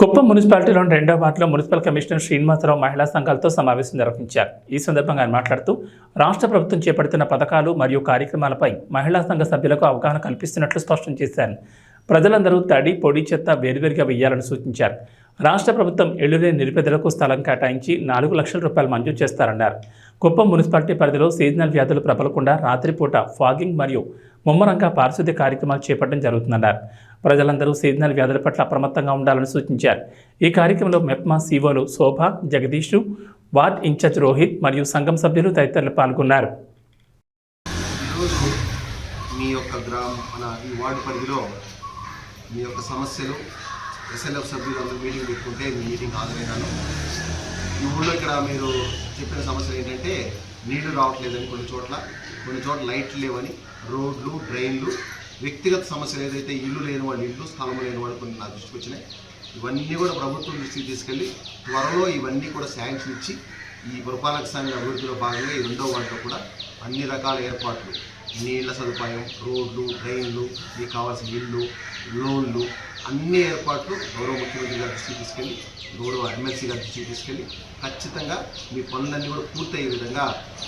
కుప్పం మున్సిపాలిటీలోని రెండో వార్డులో municipal commissioner Srinivasarao మహిళా సంఘాలతో సమావేశం నిర్వహించారు. ఈ సందర్భంగా ఆయన మాట్లాడుతూ రాష్ట్ర ప్రభుత్వం చేపడుతున్న పథకాలు మరియు కార్యక్రమాలపై మహిళా సంఘ సభ్యులకు అవగాహన కల్పిస్తున్నట్లు స్పష్టం చేశారు. ప్రజలందరూ తడి పొడి చెత్త వేరువేరుగా వేయాలని సూచించారు. రాష్ట్ర ప్రభుత్వం ఎల్లులేని నిరుపేదలకు స్థలం కేటాయించి నాలుగు లక్షల రూపాయలు మంజూరు చేస్తారన్నారు. కుప్పం మున్సిపాలిటీ పరిధిలో సీజనల్ వ్యాధులు ప్రబలకుండా రాత్రిపూట ఫాగింగ్ మరియు ముమ్మరంగా పారిశుద్ధ్య కార్యక్రమాలు చేపట్టడం జరుగుతుందన్నారు. ప్రజలందరూ సీజనల్ వ్యాధుల పట్ల అప్రమత్తంగా ఉండాలని సూచించారు. ఈ కార్యక్రమంలో మెప్మా సీఓలు శోభ జగదీష్ వార్డ్ ఇన్ఛార్జ్ రోహిత్ మరియు సంఘం సభ్యులు తదితరులు పాల్గొన్నారు. మీ యొక్క గ్రామ మన ఈ వార్డు పరిధిలో మీ యొక్క సమస్యలు ఎస్ఎల్ఎఫ్ సభ్యులు అందరూ మీటింగ్ పెట్టుకుంటే మీ మీటింగ్ హాజరైనాను. ఈ ఊళ్ళో ఇక్కడ మీరు చెప్పిన సమస్యలు ఏంటంటే నీళ్ళు రావట్లేదని కొన్ని చోట్ల కొన్ని చోట్ల లైట్లు లేవని రోడ్లు డ్రైన్లు వ్యక్తిగత సమస్యలు ఏదైతే ఇల్లు లేని వాళ్ళు ఇల్లు స్థలం లేని వాళ్ళు కొన్ని నా దృష్టికి వచ్చినాయి. ఇవన్నీ కూడా ప్రభుత్వం దృష్టికి తీసుకెళ్ళి త్వరలో ఇవన్నీ కూడా శాంక్షన్ ఇచ్చి ఈ పురపాలక సంఘ అభివృద్ధిలో భాగంగా ఈ రెండో వాటిలో కూడా అన్ని రకాల ఏర్పాట్లు నీళ్ళ సదుపాయం రోడ్లు డ్రైన్లు మీకు కావాల్సిన ఇల్లు లోన్లు అన్ని ఏర్పాట్లు గౌరవ ముఖ్యమంత్రి గారి దృష్టికి తీసుకెళ్ళి గౌరవ ఎమ్మెల్సీ గారి దృష్టికి తీసుకెళ్ళి ఖచ్చితంగా మీ పనులన్నీ కూడా పూర్తయ్యే విధంగా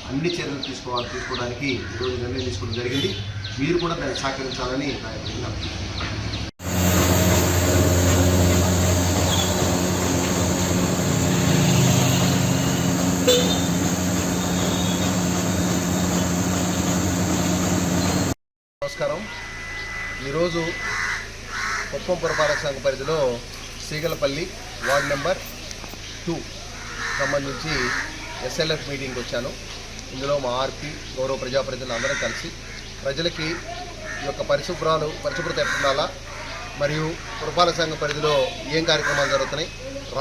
అన్ని చర్యలు తీసుకోవాలి తీసుకోవడానికి ఈరోజు నిర్ణయం తీసుకోవడం జరిగింది మీరు కూడా దాన్ని సహకరించాలని నా యొక్క you. నమస్కారం. ఈరోజు కుప్పం పురపాలక సంఘ పరిధిలో సీగలపల్లి వార్డ్ నెంబర్ టూ సంబంధించి ఎస్ఎల్ఎఫ్ మీటింగ్కి వచ్చాను. ఇందులో మా ఆర్పి గౌరవ ప్రజాప్రతినిధులు అందరం కలిసి ప్రజలకి ఈ యొక్క పరిశుభ్రాలు పరిశుభ్రత ఎట్టుండాలా మరియు పురపాలక సంఘ పరిధిలో ఏం కార్యక్రమాలు జరుగుతున్నాయి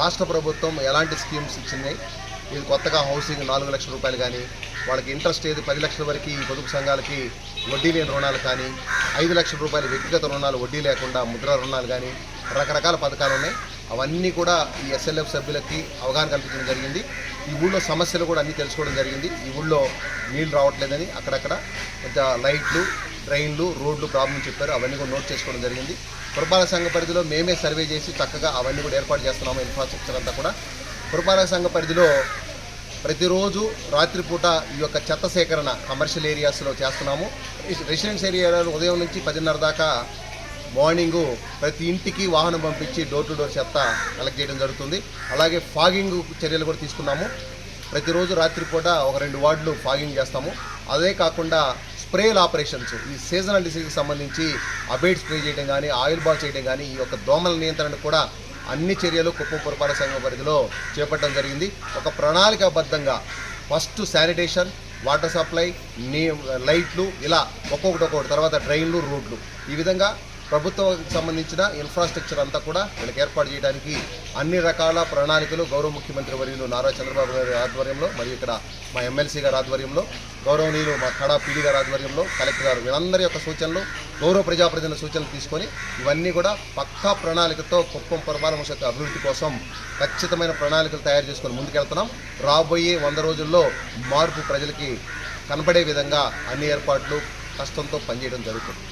రాష్ట్ర ప్రభుత్వం ఎలాంటి స్కీమ్స్ ఇచ్చినాయి ఇది కొత్తగా హౌసింగ్ నాలుగు లక్షల రూపాయలు కానీ వాళ్ళకి ఇంట్రెస్ట్ ఏది పది లక్షల వరకు ఈ పొదుపు సంఘాలకి వడ్డీ లేని రుణాలు కానీ ఐదు లక్షల రూపాయల వ్యక్తిగత రుణాలు వడ్డీ లేకుండా ముద్ర రుణాలు కానీ రకరకాల పథకాలు ఉన్నాయి. అవన్నీ కూడా ఈ ఎస్ఎల్ఎఫ్ సభ్యులకి అవగాహన కల్పించడం జరిగింది. ఈ ఊళ్ళో సమస్యలు కూడా అన్నీ తెలుసుకోవడం జరిగింది. ఈ ఊళ్ళో నీళ్ళు రావట్లేదని అక్కడక్కడ పెద్ద లైట్లు ట్రైన్లు రోడ్లు ప్రాబ్లం చెప్పారు. అవన్నీ కూడా నోట్ చేసుకోవడం జరిగింది. పురపాలక సంఘ పరిధిలో మేమే సర్వే చేసి చక్కగా అవన్నీ కూడా ఏర్పాటు చేస్తున్నాము. ఇన్ఫ్రాస్ట్రక్చర్ అంతా కూడా. పురపాలక సంఘ పరిధిలో ప్రతిరోజు రాత్రిపూట ఈ యొక్క చెత్త సేకరణ కమర్షియల్ ఏరియాస్లో చేస్తున్నాము. రెసిడెన్స్ ఏరియాలో ఉదయం నుంచి పదిన్నర దాకా మార్నింగు ప్రతి ఇంటికి వాహనం పంపించి డోర్ టు డోర్ చెత్త కలెక్ట్ చేయడం జరుగుతుంది. అలాగే ఫాగింగ్ చర్యలు కూడా తీసుకున్నాము. ప్రతిరోజు రాత్రిపూట ఒక రెండు వార్డులు ఫాగింగ్ చేస్తాము. అదే కాకుండా స్ప్రేల ఆపరేషన్స్ ఈ సీజనల్ డిసీజ్కి సంబంధించి అబేట్ స్ప్రే చేయడం కానీ ఆయిల్ బాల్ చేయడం కానీ ఈ యొక్క దోమల నియంత్రణ కూడా అన్ని చర్యలు కుప్పం పురపాలక సంఘం పరిధిలో చేపట్టడం జరిగింది. ఒక ప్రణాళికాబద్ధంగా ఫస్ట్ శానిటేషన్ వాటర్ సప్లై నీ లైట్లు ఇలా ఒక్కొక్కటి ఒక్కొక్కటి తర్వాత డ్రైన్లు రోడ్లు. ఈ విధంగా ప్రభుత్వానికి సంబంధించిన ఇన్ఫ్రాస్ట్రక్చర్ అంతా కూడా వీళ్ళకి ఏర్పాటు చేయడానికి అన్ని రకాల ప్రణాళికలు గౌరవ ముఖ్యమంత్రి వర్యులు నారా చంద్రబాబు గారి ఆధ్వర్యంలో మరియు ఇక్కడ మా ఎమ్మెల్సీ గారి ఆధ్వర్యంలో గౌరవనీయులు మా కడా పీడి గారి ఆధ్వర్యంలో కలెక్టర్ గారు వీళ్ళందరి యొక్క సూచనలు గౌరవ ప్రజాప్రతినిధుల సూచనలు తీసుకొని ఇవన్నీ కూడా పక్కా ప్రణాళికతో కుప్పం పురపాలక శాఖ అభివృద్ధి కోసం ఖచ్చితమైన ప్రణాళికలు తయారు చేసుకొని ముందుకెళ్తున్నాం. రాబోయే వంద రోజుల్లో మార్పు ప్రజలకి కనపడే విధంగా అన్ని ఏర్పాట్లు కష్టంతో పనిచేయడం జరుగుతుంది.